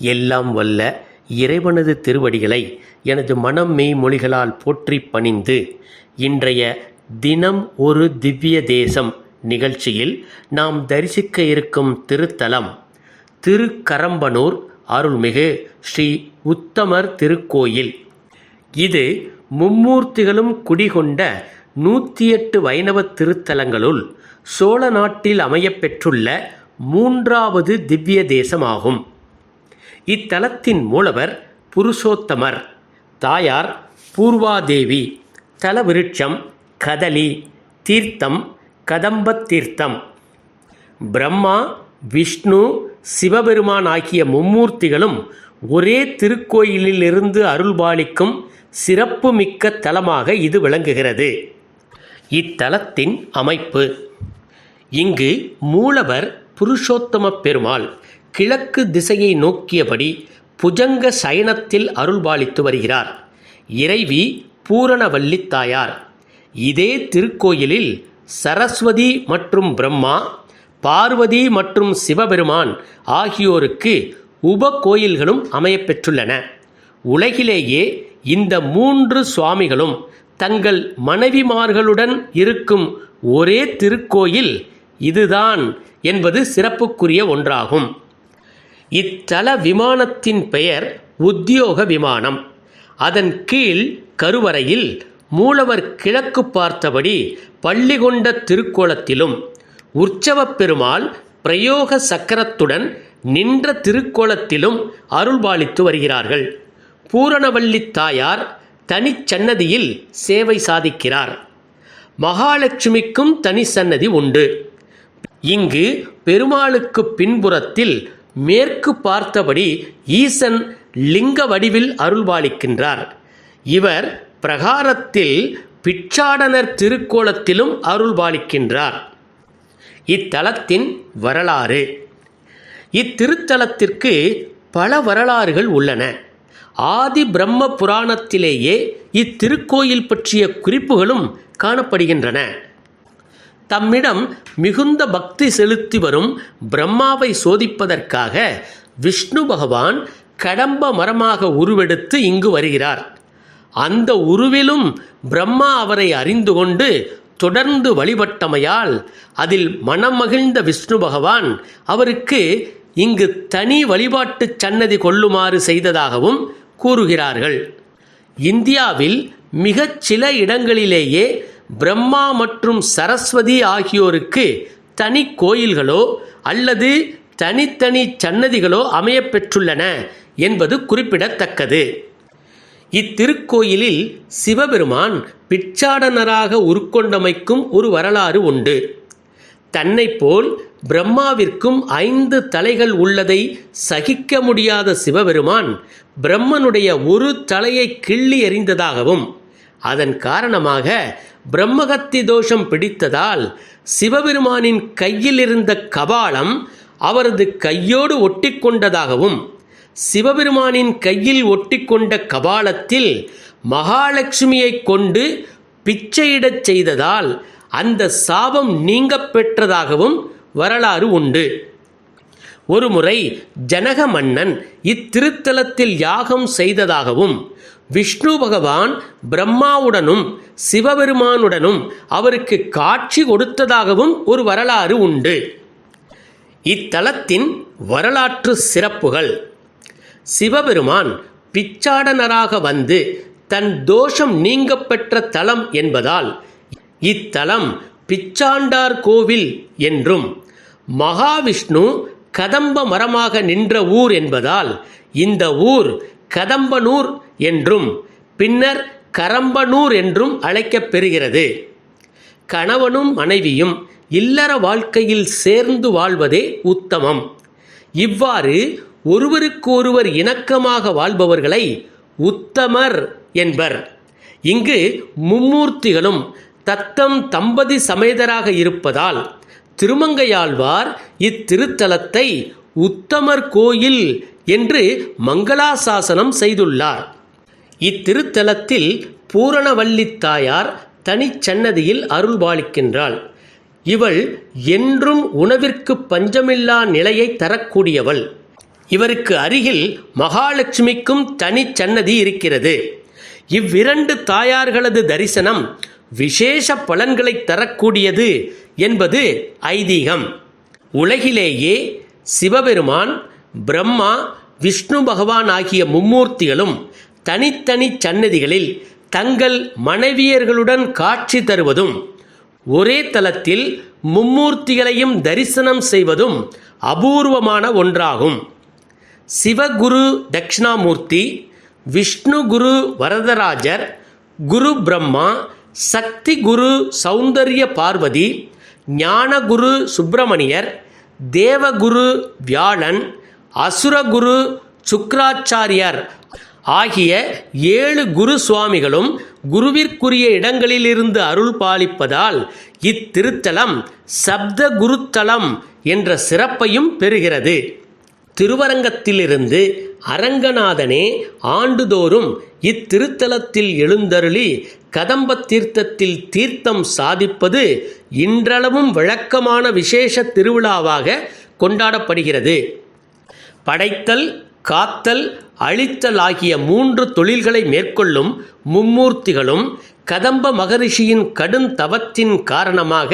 எல்லாம் வல்ல இறைவனது திருவடிகளை எனது மனம் மெய் மொழிகளால் போற்றி பணிந்து இன்றைய தினம் ஒரு திவ்ய தேசம் நிகழ்ச்சியில் நாம் தரிசிக்க இருக்கும் திருத்தலம் திருக்கரம்பனூர் அருள்மிகு ஸ்ரீ உத்தமர் திருக்கோயில். இது மும்மூர்த்திகளும் குடிகொண்ட நூற்றி எட்டு வைணவ திருத்தலங்களுள் சோழ நாட்டில் அமையப்பெற்றுள்ள மூன்றாவது திவ்ய தேசமாகும். இத்தலத்தின் மூலவர் புருஷோத்தமர் தாயார் பூர்வாதேவி தலவிருட்சம் கதலி தீர்த்தம் கதம்பத் தீர்த்தம். பிரம்மா விஷ்ணு சிவபெருமான் ஆகிய மும்மூர்த்திகளும் ஒரே திருக்கோயிலிலிருந்து அருள்பாலிக்கும் சிறப்புமிக்க தலமாக இது விளங்குகிறது. இத்தலத்தின் அமைப்பு. இங்கு மூலவர் புருஷோத்தம பெருமாள் கிழக்கு திசையை நோக்கியபடி புஜங்க சயனத்தில் அருள்பாலித்து வருகிறார். இறைவி பூரணவல்லி தாயார் இதே திருக்கோயிலில் சரஸ்வதி மற்றும் பிரம்மா பார்வதி மற்றும் சிவபெருமான் ஆகியோருக்கு உப கோயில்களும் அமையப்பெற்றுள்ளன உலகிலேயே இந்த மூன்று சுவாமிகளும் தங்கள் மனைவிமார்களுடன் இருக்கும் ஒரே திருக்கோயில் இதுதான் என்பது சிறப்புக்குரிய ஒன்றாகும். இத்தல விமானத்தின் பெயர் உத்தியோக விமானம். அதன் கீழ் கருவறையில் மூலவர் கிழக்கு பார்த்தபடி பள்ளி கொண்ட திருக்கோலத்திலும் உற்சவப் பெருமாள் பிரயோக சக்கரத்துடன் நின்ற திருக்கோலத்திலும் அருள்பாலித்து வருகிறார்கள். பூரணவள்ளி தாயார் தனிச்சன்னதியில் சேவை சாதிக்கிறார். மகாலட்சுமிக்கும் தனி சன்னதி உண்டு. இங்கு பெருமாளுக்கு பின்புறத்தில் மேற்கு பார்த்தபடி ஈசன் லிங்க வடிவில் அருள்பாலிக்கின்றார். இவர் பிரகாரத்தில் பிச்சாடனர் திருக்கோலத்திலும் அருள்பாலிக்கின்றார். இத்தலத்தின் வரலாறு. இத்திருத்தலத்திற்கு பல வரலாறுகள் உள்ளன. ஆதி பிரம்ம புராணத்திலேயே இத்திருக்கோயில் பற்றிய குறிப்புகளும் காணப்படுகின்றன. தம்மிடம் மிகுந்த பக்தி செலுத்தி வரும் பிரம்மாவை சோதிப்பதற்காக விஷ்ணு பகவான் கடம்ப மரமாக உருவெடுத்து இங்கு வருகிறார். அந்த உருவிலும் பிரம்மா அவரை அறிந்து கொண்டு தொடர்ந்து வழிபட்டமையால் அதில் மனம் மகிழ்ந்த விஷ்ணு பகவான் அவருக்கு இங்கு தனி வழிபாட்டு சன்னதி கொள்ளுமாறு செய்ததாகவும் கூறுகிறார்கள். இந்தியாவில் மிகச் சில இடங்களிலேயே பிரம்மா மற்றும் சரஸ்வதி ஆகியோருக்கு தனி கோயில்களோ அல்லது தனித்தனி சன்னதிகளோ அமையப்பெற்றுள்ளன என்பது குறிப்பிடத்தக்கது. இத்திருக்கோயிலில் சிவபெருமான் பிச்சாடனராக உருக்கொண்டமைக்கும் ஒரு வரலாறு உண்டு. தன்னை போல் பிரம்மாவிற்கும் ஐந்து தலைகள் உள்ளதை சகிக்க முடியாத சிவபெருமான் பிரம்மனுடைய ஒரு தலையை கிள்ளி எறிந்ததாகவும் அதன் காரணமாக பிரம்மகத்தி தோஷம் பிடித்ததால் சிவபெருமானின் கையில் இருந்த கபாலம் அவரது கையோடு ஒட்டிக்கொண்டதாகவும் சிவபெருமானின் கையில் ஒட்டிக்கொண்ட கபாலத்தில் மகாலட்சுமியை கொண்டு பிச்சையிடச் செய்ததால் அந்த சாபம் நீங்க பெற்றதாகவும் வரலாறு உண்டு. ஒருமுறை ஜனக மன்னன் இத்திருத்தலத்தில் யாகம் செய்ததாகவும் விஷ்ணு பகவான் பிரம்மாவுடனும் சிவபெருமானுடனும் அவருக்கு காட்சி கொடுத்ததாகவும் ஒரு வரலாறு உண்டு. இத்தலத்தின் வரலாற்று சிறப்புகள். சிவபெருமான் பிச்சாடனராக வந்து தன் தோஷம் நீங்க பெற்ற தலம் என்பதால் இத்தலம் பிச்சாண்டார் கோவில் என்றும் மகாவிஷ்ணு கதம்ப மரமாக நின்ற ஊர் என்பதால் இந்த ஊர் கதம்பனூர் என்றும் பின்னர் கரம்பனூர் என்றும் அழைக்கப் பெறுகிறது. கணவனும் மனைவியும் இல்லற வாழ்க்கையில் சேர்ந்து வாழ்வதே உத்தமம். இவ்வாறு ஒருவருக்கொருவர் இணக்கமாக வாழ்பவர்களை உத்தமர் என்பர். இங்கு மும்மூர்த்திகளும் தத்தம் தம்பதி சமேதராக இருப்பதால் திருமங்கையாழ்வார் இத்திருத்தலத்தை உத்தமர் கோயில் என்று மங்களாசாசனம் செய்துள்ளார். இத்திருத்தலத்தில் பூரணவல்லி தாயார் தனிச்சன்னதியில் அருள்பாலிக்கின்றாள் இவள் என்றும் உணவிற்கு பஞ்சமில்லா நிலையை தரக்கூடியவள். இவருக்கு அருகில் மகாலட்சுமிக்கும் தனிச்சன்னதி சன்னதி இருக்கிறது. இவ்விரண்டு தாயார்களது தரிசனம் விசேஷ பலன்களை தரக்கூடியது என்பது ஐதீகம். உலகிலேயே சிவபெருமான் பிரம்மா விஷ்ணு பகவான் ஆகிய மும்மூர்த்திகளும் தனித்தனி சன்னதிகளில் தங்கள் மனைவியர்களுடன் காட்சி தருவதும் ஒரே தலத்தில் மும்மூர்த்திகளையும் தரிசனம் செய்வதும் அபூர்வமான ஒன்றாகும். சிவகுரு தட்சிணாமூர்த்தி விஷ்ணு குரு வரதராஜர் குரு பிரம்மா சக்தி குரு சௌந்தர்ய பார்வதி ஞானகுரு சுப்பிரமணியர் தேவகுரு வியாழன் அசுரகுரு சுக்ராச்சாரியார் ஆகிய ஏழு குரு சுவாமிகளும் குருவிற்குரிய இடங்களிலிருந்து அருள் பாலிப்பதால் இத்திருத்தலம் சப்த குருத்தலம் என்ற சிறப்பையும் பெறுகிறது. திருவரங்கத்திலிருந்து அரங்கநாதனே ஆண்டுதோறும் இத்திருத்தலத்தில் எழுந்தருளி கதம்ப தீர்த்தத்தில் தீர்த்தம் சாதிப்பது இன்றளவும் வழக்கமான விசேஷ திருவிழாவாக கொண்டாடப்படுகிறது. படைத்தல் காத்தல் அழித்தல் ஆகிய மூன்று தொழில்களை மேற்கொள்ளும் மும்மூர்த்திகளும் கதம்ப மகரிஷியின் கடும் தவத்தின் காரணமாக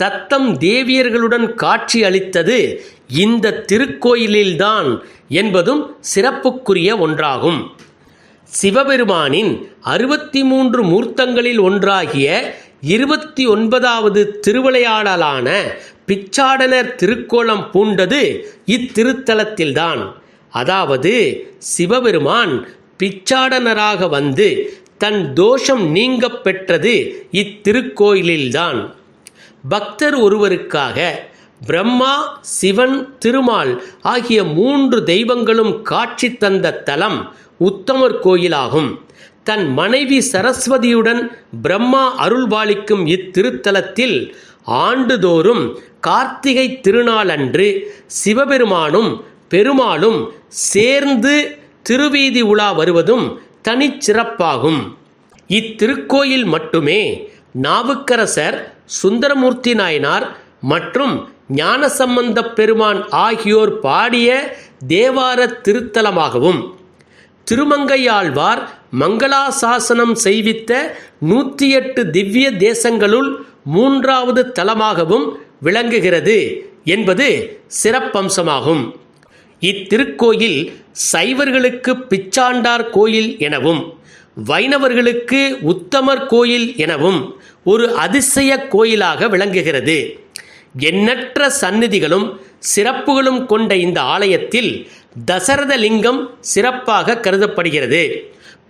தத்தம் தேவியர்களுடன் காட்சி அளித்தது இந்த திருக்கோயிலில்தான் என்பதும் சிறப்புக்குரிய ஒன்றாகும். சிவபெருமானின் அறுபத்தி மூன்று மூர்த்தங்களில் ஒன்றாகிய இருபத்தி ஒன்பதாவது திருவிளையாடலான பிச்சாடனர் திருக்கோலம் பூண்டது இத்திருத்தலத்தில்தான். அதாவது சிவபெருமான் பிச்சாடனராக வந்து தன் தோஷம் நீங்கப் பெற்றது இத்திருக்கோயிலில்தான். பக்தர் ஒருவருக்காக பிரம்மா சிவன் திருமால் ஆகிய மூன்று தெய்வங்களும் காட்சி தந்த தலம் உத்தமர் கோயிலாகும். தன் மனைவி சரஸ்வதியுடன் பிரம்மா அருள்பாலிக்கும் இத்திருத்தலத்தில் ஆண்டுதோறும் கார்த்திகை திருநாளன்று சிவபெருமானும் பெருமாளும் சேர்ந்து திருவீதி உலா வருவதும் தனிச்சிறப்பாகும். இத்திருக்கோயில் மட்டுமே நாவுக்கரசர் சுந்தரமூர்த்தி நாயனார் மற்றும் ஞானசம்பந்தப் பெருமான் ஆகியோர் பாடிய தேவார திருத்தலமாகவும் திருமங்கையாழ்வார் மங்களாசாசனம் செய்வித்த நூற்றி எட்டு திவ்ய தேசங்களுள் மூன்றாவது தலமாகவும் விளங்குகிறது என்பது சிறப்பம்சமாகும். இத்திருக்கோயில் சைவர்களுக்கு பிச்சாண்டார் கோயில் எனவும் வைணவர்களுக்கு உத்தமர் கோயில் எனவும் ஒரு அதிசய கோயிலாக விளங்குகிறது. எண்ணற்ற சந்நிதிகளும் சிறப்புகளும் கொண்ட இந்த ஆலயத்தில் தசரத லிங்கம் சிறப்பாக கருதப்படுகிறது.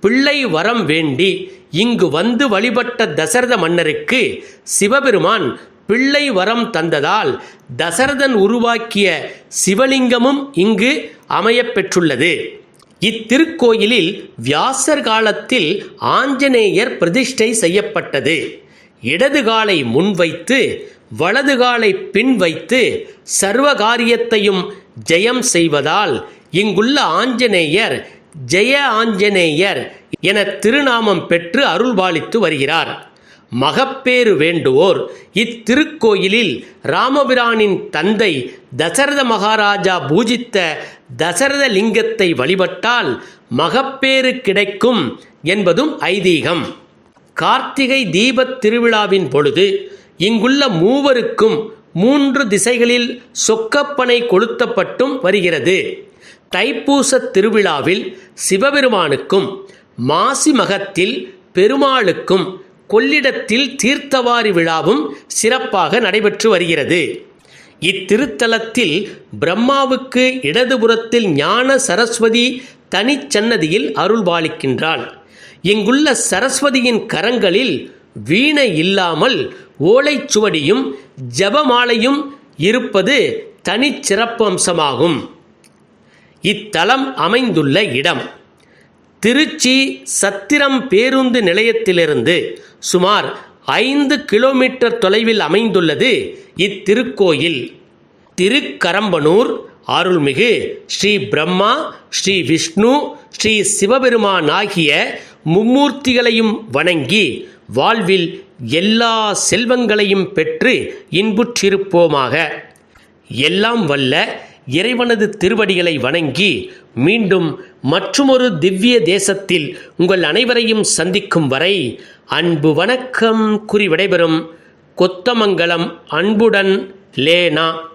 பிள்ளை வரம் வேண்டி இங்கு வந்து வழிபட்ட தசரத மன்னருக்கு சிவபெருமான் பிள்ளை வரம் தந்ததால் தசரதன் உருவாக்கிய சிவலிங்கமும் இங்கு அமையப்பெற்றுள்ளது இத்திருக்கோயிலில் வியாசர் காலத்தில் ஆஞ்சநேயர் பிரதிஷ்டை செய்யப்பட்டது. இடது காலை முன்வைத்து வலது காலை பின் வைத்து சர்வ காரியத்தையும் ஜெயம் செய்வதால் இங்குள்ள ஆஞ்சநேயர் ஜெய ஆஞ்சநேயர் என திருநாமம் பெற்று அருள்பாலித்து வருகிறார். மகப்பேறு வேண்டுவோர் இத்திருக்கோயிலில் ராமபிரானின் தந்தை தசரத மகாராஜா பூஜித்த தசரத லிங்கத்தை வழிபட்டால் மகப்பேறு கிடைக்கும் என்பதும் ஐதீகம். கார்த்திகை தீபத் திருவிழாவின் பொழுது இங்குள்ள மூவருக்கும் மூன்று திசைகளில் சொக்கப்பனை கொளுத்தப்பட்டும் வருகிறது. தைப்பூசத் திருவிழாவில் சிவபெருமானுக்கும் மாசி மகத்தில் பெருமாளுக்கும் கொள்ளிடத்தில் தீர்த்தவாரி விழாவும் சிறப்பாக நடைபெற்று வருகிறது. இத்திருத்தலத்தில் பிரம்மாவுக்கு இடதுபுறத்தில் ஞான சரஸ்வதி தனிச்சன்னதியில் அருள்பாலிக்கின்றாள். இங்குள்ள சரஸ்வதியின் கரங்களில் வீணை இல்லாமல் ஓலைச்சுவடியும் ஜபமாலையும் இருப்பது தனிச்சிறப்பு அம்சமாகும் இத்தலம் அமைந்துள்ள இடம். திருச்சி சத்திரம் பேருந்து நிலையத்திலிருந்து சுமார் ஐந்து கிலோமீட்டர் தொலைவில் அமைந்துள்ளது இத்திருக்கோயில். திருக்கரம்பனூர் அருள்மிகு ஸ்ரீ பிரம்மா ஸ்ரீ விஷ்ணு ஸ்ரீ சிவபெருமான் ஆகிய மும்மூர்த்திகளையும் வணங்கி வாழ்வில் எல்லா செல்வங்களையும் பெற்று இன்புற்றிருப்போமாக. எல்லாம் வல்ல இறைவனது திருவடிகளை வணங்கி மீண்டும் மற்றுமொரு திவ்ய தேசத்தில் உங்கள் அனைவரையும் சந்திக்கும் வரை அன்பு வணக்கம் கூறி விடைபெறும் கொத்தமங்கலம் அன்புடன் லேனா.